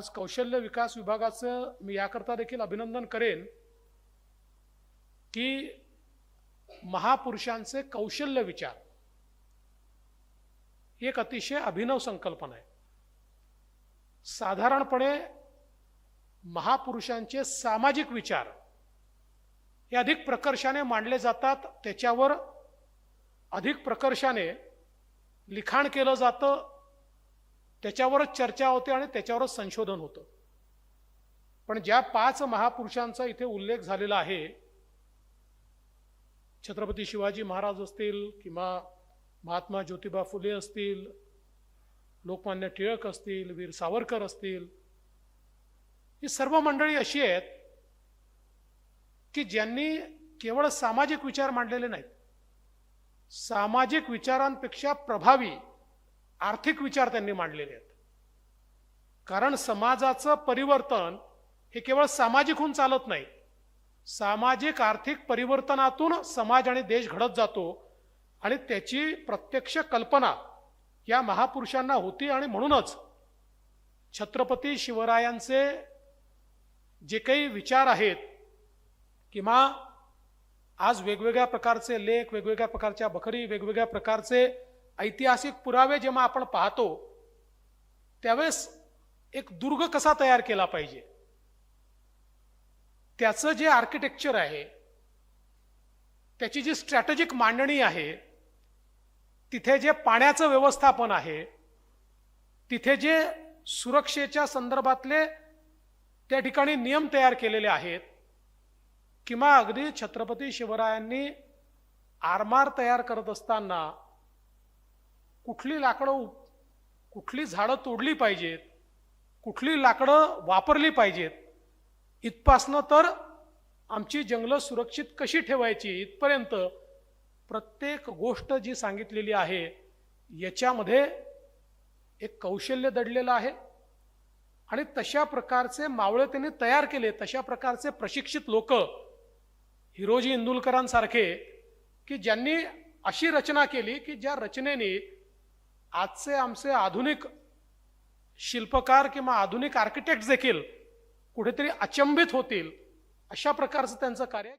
आज कौशल्य विकास विभागाचं मी याकरता देखील अभिनंदन करेन की महापुरुषांचे कौशल्य विचार ही एक अतिशय अभिनव संकल्पना आहे. साधारणपणे महापुरुषांचे सामाजिक विचार हे अधिक प्रकर्षाने मांडले जातात त्याच्यावर अधिक प्रकर्षाने लिखाण केलं जातं त्याच्यावरच चर्चा होते आणि त्याच्यावरच संशोधन होतं. पण ज्या पाच महापुरुषांचा इथे उल्लेख झालेला आहे छत्रपती शिवाजी महाराज असतील किंवा महात्मा ज्योतिबा फुले असतील लोकमान्य टिळक असतील वीर सावरकर असतील ही सर्व मंडळी अशी आहेत की ज्यांनी केवळ सामाजिक विचार मांडलेले नाहीत. सामाजिक विचारांपेक्षा प्रभावी आर्थिक विचार त्यांनी मांडलेले आहेत. कारण समाजाचं परिवर्तन हे केवळ सामाजिक होऊन चालत नाही. सामाजिक आर्थिक परिवर्तनातून समाज आणि देश घडत जातो आणि त्याची प्रत्यक्ष कल्पना या महापुरुषांना होती आणि म्हणूनच छत्रपती शिवरायांचे जे काही विचार आहेत किंवा आज वेगवेगळ्या प्रकारचे लेख वेगवेगळ्या प्रकारच्या बखरी वेगवेगळ्या प्रकारचे ऐतिहासिक पुरावे जेव्हा आपण पाहतो त्यावेळेस एक दुर्ग कसा तयार केला पाहिजे? त्याचं जे आर्किटेक्चर आहे त्याची जी स्ट्रॅटेजिक मांडणी आहे तिथे जे पाण्याचं व्यवस्थापन आहे तिथे जे सुरक्षेच्या संदर्भातले त्या ठिकाणी नियम तयार केलेले आहेत किंवा अगदी छत्रपती शिवरायांनी आरमार तयार करत असताना कुठली लाकडं कुठली झाडं तोडली पाहिजेत कुठली लाकडं वापरली पाहिजेत इथपासनं तर आमची जंगलं सुरक्षित कशी ठेवायची इथपर्यंत प्रत्येक गोष्ट जी सांगितलेली आहे याच्यामध्ये एक कौशल्य दडलेलं आहे. आणि तशा प्रकारचे मावळे त्यांनी तयार केले तशा प्रकारचे प्रशिक्षित लोक हिरोजी इंदुलकरांसारखे की ज्यांनी अशी रचना केली की ज्या रचनेने आजचे आमचे आधुनिक शिल्पकार किंवा आधुनिक आर्किटेक्ट देखील कुठेतरी अचंबित होतील अशा प्रकारचं त्यांचं कार्य